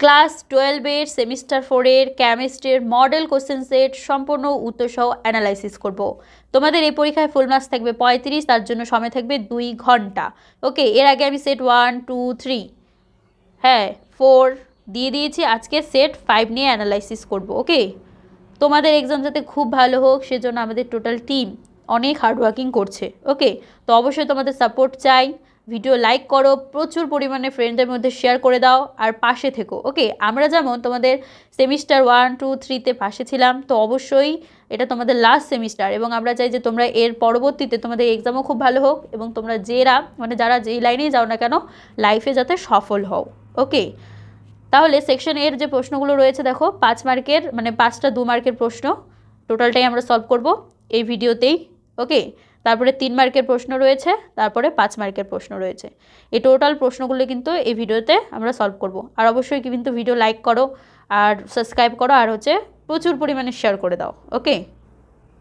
Class টুয়েলভের semester ফোরের কেমিস্ট্রির মডেল কোশ্চেন সেট সম্পূর্ণ উত্তরসহ অ্যানালাইসিস করব। তোমাদের এই পরীক্ষায় ফুল মার্কস থাকবে পঁয়ত্রিশ, তার জন্য সময় থাকবে দুই ঘণ্টা। ওকে এর আগে আমি সেট ওয়ান টু থ্রি হ্যাঁ ফোর দিয়ে দিয়েছি, আজকে সেট ফাইভ নিয়ে অ্যানালাইসিস করব ওকে তোমাদের এক্সাম যাতে খুব ভালো হোক, সেজন্য আমাদের টোটাল টিম অনেক হার্ডওয়ার্কিং করছে ওকে তো অবশ্যই তোমাদের সাপোর্ট চাই। ভিডিও লাইক করো, প্রচুর পরিমাণে ফ্রেন্ডদের মধ্যে শেয়ার করে দাও আর পাশে থেকো। ওকে আমরা যেমন তোমাদের সেমিস্টার ওয়ান টু থ্রিতে পাশে ছিলাম, তো অবশ্যই এটা তোমাদের লাস্ট সেমিস্টার এবং আমরা চাই যে তোমরা এর পরবর্তীতে তোমাদের এক্সামও খুব ভালো হোক এবং তোমরা যেরা মানে যারা যেই লাইনেই যাও না কেন লাইফে যাতে সফল হও। ওকে তাহলে সেকশন এর যে প্রশ্নগুলো রয়েছে দেখো, পাঁচ মার্কের মানে পাঁচটা দু মার্কের প্রশ্ন টোটালটাই আমরা সলভ করব এই ভিডিওতেই ওকে তারপরে তিন মার্কের প্রশ্ন রয়েছে, তারপরে পাঁচ মার্কের প্রশ্ন রয়েছে। এই টোটাল প্রশ্নগুলো কিন্তু এই ভিডিওতে আমরা সলভ করব। আর অবশ্যই কিন্তু ভিডিও লাইক করো, আর সাবস্ক্রাইব করো, আর হচ্ছে প্রচুর পরিমাণে শেয়ার করে দাও ওকে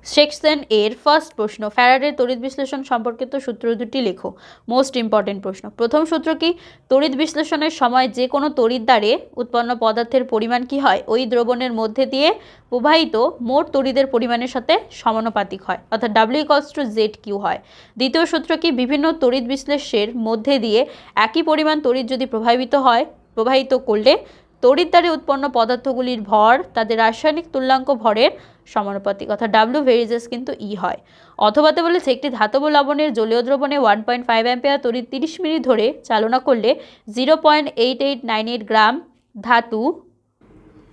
সেকশন এর ফার্স্ট প্রশ্ন ফ্যারাডের তড়িৎ বিশ্লেষণ সম্পর্কিত সূত্র দুটি লেখো। মোস্ট ইম্পর্টেন্ট প্রশ্ন, প্রথম সূত্র কি? তড়িৎ বিশ্লেষণের সময় যে কোনো তড়িৎ দ্বারে উৎপন্ন পদার্থের পরিমাণ কি হয়? ওই দ্রবণের মধ্যে দিয়ে প্রবাহিত মোট তড়িদের পরিমাণের সাথে সমানুপাতিক হয়, অর্থাৎ W equals to Z Q হয়। দ্বিতীয় সূত্র কি? বিভিন্ন তড়িৎ বিশ্লেষের মধ্যে দিয়ে একই পরিমাণ তড়িৎ যদি প্রভাবিত হয়, প্রবাহিত করলে তড়িৎ দ্বারে উৎপন্ন পদার্থগুলির ভর, তাদের রাসায়নিক তুল্যাঙ্ক ভরের সমানুপাতিক, অর্থাৎ ডাব্লিউ ভেরিজেস কিন্তু ই হয়। অথবাতে বলেছে, একটি ধাতব লবণের জলীয় দ্রবণে ওয়ান পয়েন্ট ফাইভ অ্যাম্পেয়ার তরি তিরিশ মিনিট ধরে চালনা করলে zero point eight eight nine eight gram ধাতু।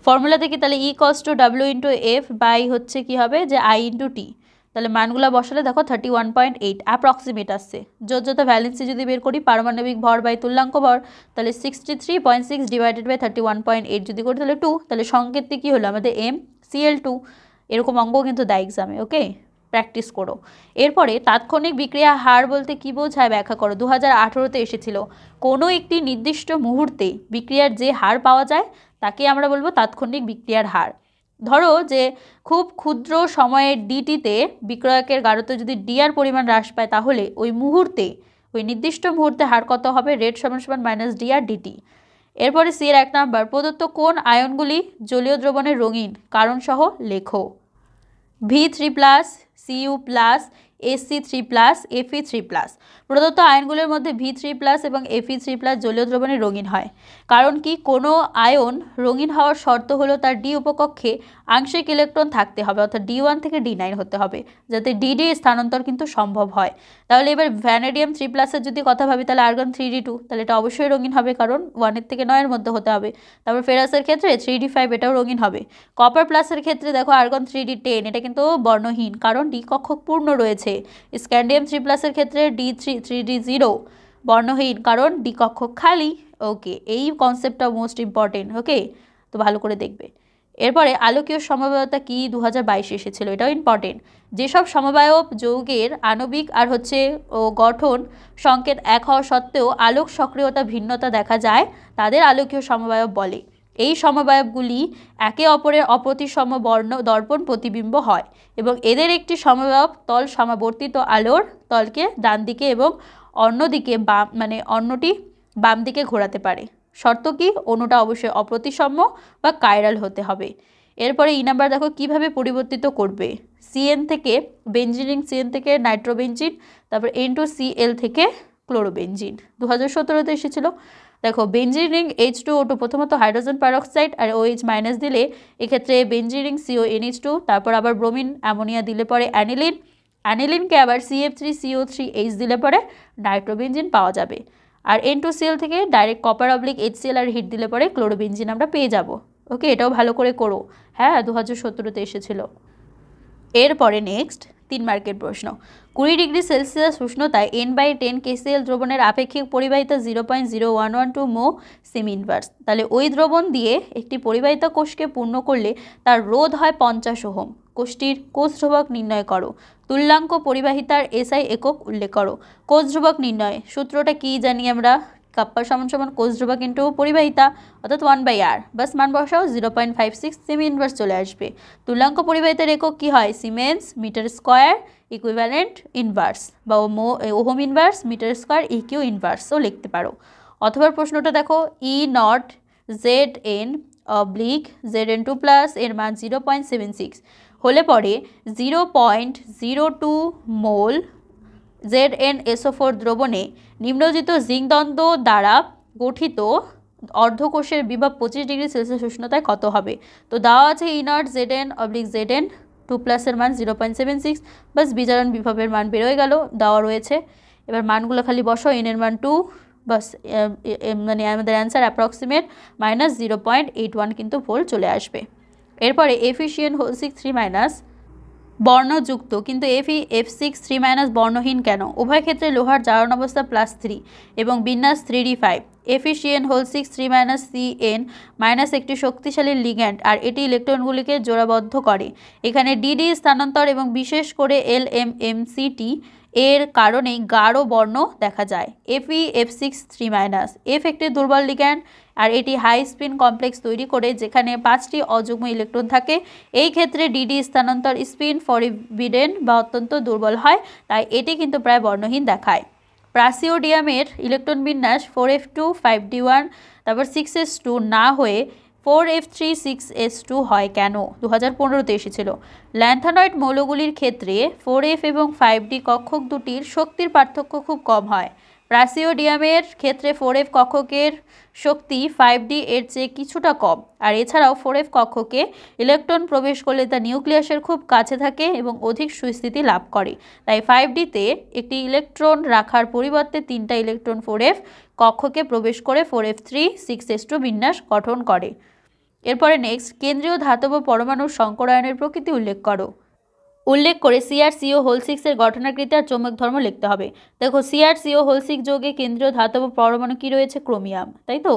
ফর্মুলা থেকে তাহলে equals to W into F by হচ্ছে কি হবে? যে আই ইন্টু টি তাহলে মানগুলো বসালে দেখো thirty one point eight approximate আসছে। যোজ্যতা ভ্যালেন্সি যদি বের করি, পারমাণবিক ভর বাই তুল্যাঙ্ক ভর, তাহলে sixty three point six divided by thirty one point eight যদি করি, তাহলে টু তাহলে সংকেতটি কী হলো? আমাদের এম সিএল টু এরকম অঙ্কও কিন্তু দেয় এক্সামে ওকে প্র্যাকটিস করো। এরপরে তাৎক্ষণিক বিক্রিয়া হার বলতে কী বোঝায় ব্যাখ্যা করো। দু হাজার আঠেরোতে এসেছিল। কোনো একটি নির্দিষ্ট মুহূর্তে বিক্রিয়ার যে হার পাওয়া যায়, তাকে আমরা বলব তাৎক্ষণিক বিক্রিয়ার হার। ধরো যে খুব ক্ষুদ্র সময়ের ডিটিতে বিক্রয়কের গাঢ়তে যদি ডিআর পরিমাণ হ্রাস পায়, তাহলে ওই মুহূর্তে, ওই নির্দিষ্ট মুহূর্তে হার কত হবে? রেড সমান সমান মাইনাস ডিআর ডিটি এরপরে সি এর এক নাম্বার প্রদত্ত কোন আয়নগুলি জলীয় দ্রবণের রঙিন? কারণসহ লেখো। V three plus CU plus SC three plus FE three plus প্রদত্ত আয়নগুলোর মধ্যে ভি থ্রি প্লাস এবং এফি থ্রি প্লাস জলীয় দ্রবণে রঙিন হয়। কারণ কি? কোনো আয়ন রঙিন হওয়ার শর্ত হলো তার ডি উপকক্ষে আংশিক ইলেকট্রন থাকতে হবে, অর্থাৎ ডি ওয়ান থেকে ডি নাইন হতে হবে, যাতে ডি ডি স্থানান্তর কিন্তু সম্ভব হয়। তাহলে এবার ভ্যানেডিয়াম থ্রি প্লাসের যদি কথা ভাবি, তাহলে আর্গন থ্রি ডি টু তাহলে এটা অবশ্যই রঙিন হবে, কারণ ওয়ানের থেকে নয়ের মধ্যে হতে হবে। তারপর ফেরাসের ক্ষেত্রে থ্রি ডি ফাইভ এটাও রঙিন হবে। কপার প্লাসের ক্ষেত্রে দেখো আর্গন থ্রি ডি টেন এটা কিন্তু বর্ণহীন, কারণ ডি কক্ষক পূর্ণ রয়েছে। স্ক্যান্ডিয়াম থ্রি প্লাসের ক্ষেত্রে D three three D zero বর্ণহীন, কারণ ডি কক্ষক খালি। ওকে এই কনসেপ্টটা মোস্ট ইম্পর্টেন্ট ওকে তো ভালো করে দেখবে। এরপরে আলোকীয় সমবায়তা কি? দু হাজার বাইশে এসেছিল, এটাও ইম্পর্টেন্ট যেসব সমবায়ব যৌগের আণবিক আর হচ্ছে, ও গঠন সংকেত এক হওয়া সত্ত্বেও আলোক সক্রিয়তা ভিন্নতা দেখা যায়, তাদের আলোকীয় সমবায়ব বলে। এই সমবায়বগুলি একে অপরের অপ্রতিসম বর্ণ দর্পণ প্রতিবিম্ব হয় এবং এদের একটি সমবায়ব তল সমাবর্তিত আলোর তলকে ডান দিকে এবং অন্যদিকে বাম মানে অন্যটি বাম দিকে ঘোরাতে পারে। শর্ত কি? অণুটা অবশ্যই অপ্রতিসম বা কাইরাল হতে হবে। এরপরে ই নাম্বার দেখো, কীভাবে পরিবর্তিত করবে? সিএন থেকে বেঞ্জিনিং সিএন থেকে নাইট্রোবেঞ্জিন তারপর এন টু সিএল থেকে ক্লোরোবেঞ্জিন দু হাজার সতেরোতে এসেছিল। দেখো বেঞ্জিনিং এইচ টু ও টু প্রথমত হাইড্রোজেন প্যারক্সাইড আর ও এইচ মাইনাস দিলে এক্ষেত্রে বেঞ্জিনিং সিও এনএইচ টু তারপর আবার ব্রোমিন, অ্যামোনিয়া দিলে পরে অ্যানিলিন। অ্যানিলিনকে আবার CF three CO three H দিলে পরে নাইট্রোবেঞ্জিন পাওয়া যাবে। আর এন টু সিএল থেকে ডাইরেক্ট কপার অবলিক এইচসিএল আর হিট দিলে পরে ক্লোরোবেঞ্জিন আমরা পেয়ে যাব। ওকে এটাও ভালো করে করো। হ্যাঁ দু হাজার সতেরোতে এসেছিল। এরপরে নেক্সট তিন মার্কের প্রশ্ন। কুড়ি ডিগ্রি সেলসিয়াস উষ্ণতায় এন বাই টেন কেসিএল দ্রবণের আপেক্ষিক পরিবাহিতা zero point zero one one two mho semi inverse তাহলে ওই দ্রবণ দিয়ে একটি পরিবাহিতা কোষকে পূর্ণ করলে তার রোধ হয় পঞ্চাশ ওহম। কোষটির কোষ ধ্রুবক নির্ণয় করো। তুল্যাঙ্ক পরিবাহিতার এসআই একক উল্লেখ করো। কোষ ধ্রুবক নির্ণয়। সূত্রটা কী জানি আমরা? কাপ্পা সমান সমান কোষ ধ্রুবক ইন্টু পরিবাহিতা, অর্থাৎ ওয়ান বাই আর বাস মান বসাও zero point five six semi inverse চলে আসবে। তুল্যাঙ্ক পরিবাহিতার একক কী হয়? Siemens metre square equivalent inverse বা mho ohm inverse metre square EQ ইনভার্সও লিখতে পারো। অথবা প্রশ্নটা দেখো E not Z N oblique Z N two plus এর মান জিরো পয়েন্ট সেভেন সিক্স হলে পরে zero point zero two mole Z N SO four দ্রবণে নিম্নজিত জিঙ্কদ্বন্দ্ব দ্বারা গঠিত অর্ধকোষের বিভব পঁচিশ ডিগ্রি সেলসিয়াস উষ্ণতায় কত হবে? তো দেওয়া আছে inert Z N oblique Z N, two প্লাসের মান জিরো পয়েন্ট সেভেন সিক্স বাস বিজারণ বিভবের মান বেরোয় গেল, দেওয়া রয়েছে। এবার মানগুলো খালি বসো এন এর মান টু বাস মানে আমাদের answer approximate minus zero point eight one কিন্তু ভোল চলে আসবে। এরপরে efficient whole six three minus বর্ণযুক্ত, কিন্তু F E F six three minus বর্ণহীন কেন? উভয় ক্ষেত্রে লোহার জারণ অবস্থা প্লাস থ্রি এবং বিন্যাস three D five efficient whole six three minus C N minus একটি শক্তিশালী লিগ্যান্ড আর এটি ইলেকট্রনগুলিকে জোড়াবদ্ধ করে। এখানে ডিডি স্থানান্তর এবং বিশেষ করে এল এম এম সিটি এর কারণেই গাঢ় বর্ণ দেখা যায়। FE F six three minus F একটি দুর্বল লিগ্যান্ড আর এটি হাই স্পিন কমপ্লেক্স তৈরি করে যেখানে পাঁচটি অযুগ্ম ইলেকট্রন থাকে। এই ক্ষেত্রে ডিডি স্থানান্তর স্পিন ফরিবিডেন বা অত্যন্ত দুর্বল হয়, তাই এটি কিন্তু প্রায় বর্ণহীন দেখায়। প্রাসিওডিয়ামের ইলেকট্রন বিন্যাস four F two five D one তারপর সিক্স এস টু না হয়ে four F three six S two হয় কেন? দু হাজার পনেরোতে এসেছিল। ল্যান্থানয়েড মৌলগুলির ক্ষেত্রে ফোর এফ এবং ফাইভ ডি কক্ষক দুটির শক্তির পার্থক্য খুব কম হয়। প্রাসিওডিয়ামের ক্ষেত্রে ফোর এফ কক্ষকের শক্তি ফাইভ ডি এর চেয়ে কিছুটা কম। আর এছাড়াও ফোর এফ কক্ষকে ইলেকট্রন প্রবেশ করলে তা নিউক্লিয়াসের খুব কাছে থাকে এবং অধিক সুস্থিতি লাভ করে। তাই ফাইভ ডিতে একটি ইলেকট্রন রাখার পরিবর্তে তিনটা ইলেকট্রন ফোর এফ কক্ষকে প্রবেশ করে four F three six S two বিন্যাস গঠন করে। এরপরে নেক্সট কেন্দ্রীয় ধাতব পরমাণুর সংকরায়নের প্রকৃতি উল্লেখ করো। উল্লেখ করে সিআরসিও হোল সিক্সের গঠনাকৃতি আর চমক ধর্ম লিখতে হবে। দেখো সিআরসিও হোল সিক্স যোগে কেন্দ্রীয় ধাতব পরমাণু কী রয়েছে? ক্রোমিয়াম, তাই তো?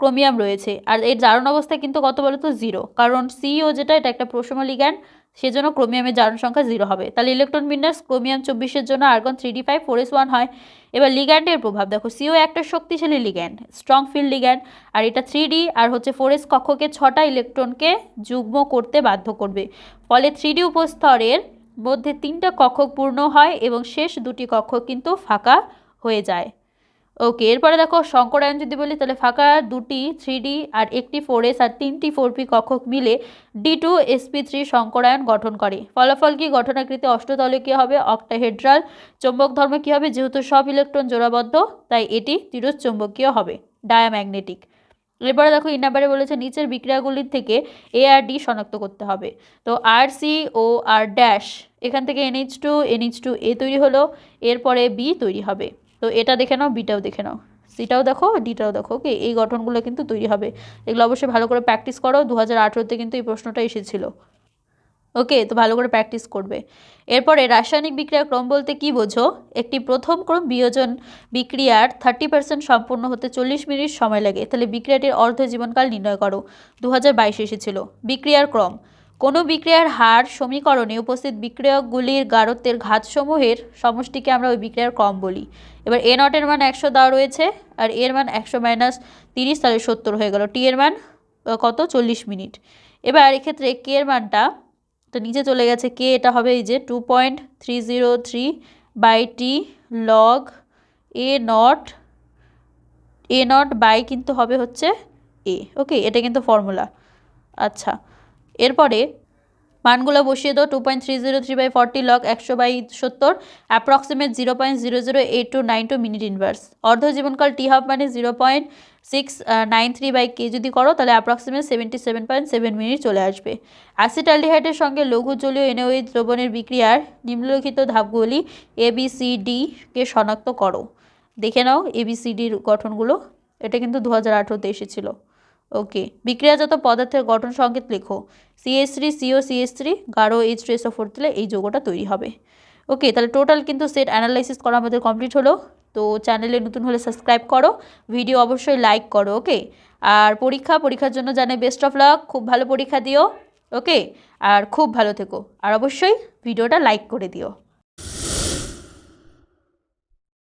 ক্রোমিয়াম রয়েছে। আর এর জারণ অবস্থা কিন্তু কত বলো তো জিরো কারণ সিও যেটা, এটা একটা প্রশম লিগ্যান্ড সেজন্য ক্রোমিয়ামের জারণ সংখ্যা জিরো হবে। তাহলে ইলেকট্রন বিন্যাস ক্রোমিয়াম চব্বিশের জন্য argon three D five four S one হয়। এবার লিগ্যান্ডের প্রভাব, দেখো সিও একটা শক্তিশালী লিগ্যান্ড স্ট্রং ফিল্ড লিগ্যান্ড আর এটা থ্রি ডি আর হচ্ছে ফোর এস কক্ষকে ছটা ইলেকট্রনকে যুগ্ম করতে বাধ্য করবে। ফলে থ্রি ডি উপস্তরের মধ্যে তিনটা কক্ষক পূর্ণ হয় এবং শেষ দুটি কক্ষ কিন্তু ফাঁকা হয়ে যায়। ওকে এরপরে দেখো শঙ্করায়ন যদি বলি, তাহলে ফাঁকা দুটি থ্রি ডি আর একটি ফোর এস আর তিনটি ফোর পি কক্ষক মিলে ডি টু এসপি থ্রি শঙ্করায়ন গঠন করে। ফলাফল কি? গঠনাকৃতি অষ্টতলে হবে? অক্টাহেড্রাল। চৌম্বক ধর্ম কী হবে? যেহেতু সব ইলেকট্রন জোড়াবদ্ধ, তাই এটি তিরস্চুম্বকীয় হবে ডায়াম্যাগনেটিক এরপরে দেখো, এই নাম্বারে বলেছে, নিচের বিক্রিয়াগুলির থেকে এ আর ডি শনাক্ত করতে হবে। তো আর সি ও আর ড্যাশ এখান থেকে এনএইচ টু এনএইচ টু এ তৈরি হলো, এরপরে বি তৈরি হবে। তো এটা দেখে নাও বিটাও দেখে নাও। সিটাও দেখো ডিটাও দেখো ওকে এই গঠনগুলো কিন্তু তৈরি হবে। এগুলো অবশ্যই ভালো করে প্র্যাকটিস করো। দু হাজার আঠেরোতে কিন্তু এই প্রশ্নটা এসেছিল। ওকে তো ভালো করে প্র্যাকটিস করবে। এরপরে রাসায়নিক বিক্রিয়ার ক্রম বলতে কি বোঝো? একটি প্রথম ক্রম বিয়োজন বিক্রিয়ার থার্টি পার্সেন্ট সম্পূর্ণ হতে চল্লিশ মিনিট সময় লাগে। তাহলে বিক্রিয়াটির অর্ধ জীবনকাল নির্ণয় করো। দু হাজার বাইশে এসেছিল। বিক্রিয়ার ক্রম। কোনো বিক্রিয়ার হার সমীকরণে উপস্থিত বিক্রিয়কগুলির গাঢ়ত্বের ঘাতসমূহের সমষ্টিকে আমরা ওই বিক্রিয়ার ক্রম বলি। এবার এ নটের মান একশো দেওয়া রয়েছে, আর এর মান একশো মাইনাস তিরিশ, তাহলে সত্তর হয়ে গেল। টি এর মান কত? চল্লিশ মিনিট। এবার এক্ষেত্রে কে এর মানটা তো নিচে চলে গেছে। কে এটা হবে এই যে two point three zero three by T log A naught A naught by কিন্তু হবে হচ্ছে এ ওকে এটা কিন্তু ফর্মুলা আচ্ছা। এরপরে মানগুলো বসিয়ে দাও two point three zero three by forty log একশো বাই সত্তর approximate zero point zero zero eight two nine two minute inverse অর্ধ জীবনকাল টি হাফ মানে zero point six nine three by K যদি করো, তাহলে approximate seventy seven point seven minute চলে আসবে। অ্যাসিটালডিহাইডের সঙ্গে লঘু জলীয় এনওই দ্রবণের বিক্রিয়ার নিম্নলিখিত ধাপগুলি এ বি সি ডি কে শনাক্ত করো। দেখে নাও এ বি সি ডির গঠনগুলো। এটা কিন্তু দু হাজার আঠেরোতে এসেছিল। ওকে বিক্রিয়াজাত পদার্থের গঠন সংকেত লেখো। CS three CO CS three গাঢ় এইচ টু এসও ফোর দিলে এই যৌগটা তৈরি হবে। ওকে তাহলে টোটাল কিন্তু সেট অ্যানালাইসিস করা আমাদের কমপ্লিট হলো। তো চ্যানেলে নতুন হলে সাবস্ক্রাইব করো। ভিডিও অবশ্যই লাইক করো ওকে আর পরীক্ষা, পরীক্ষার জন্য জানে বেস্ট অফ লাক খুব ভালো পরীক্ষা দিও ওকে আর খুব ভালো থেকো। আর অবশ্যই ভিডিওটা লাইক করে দিও।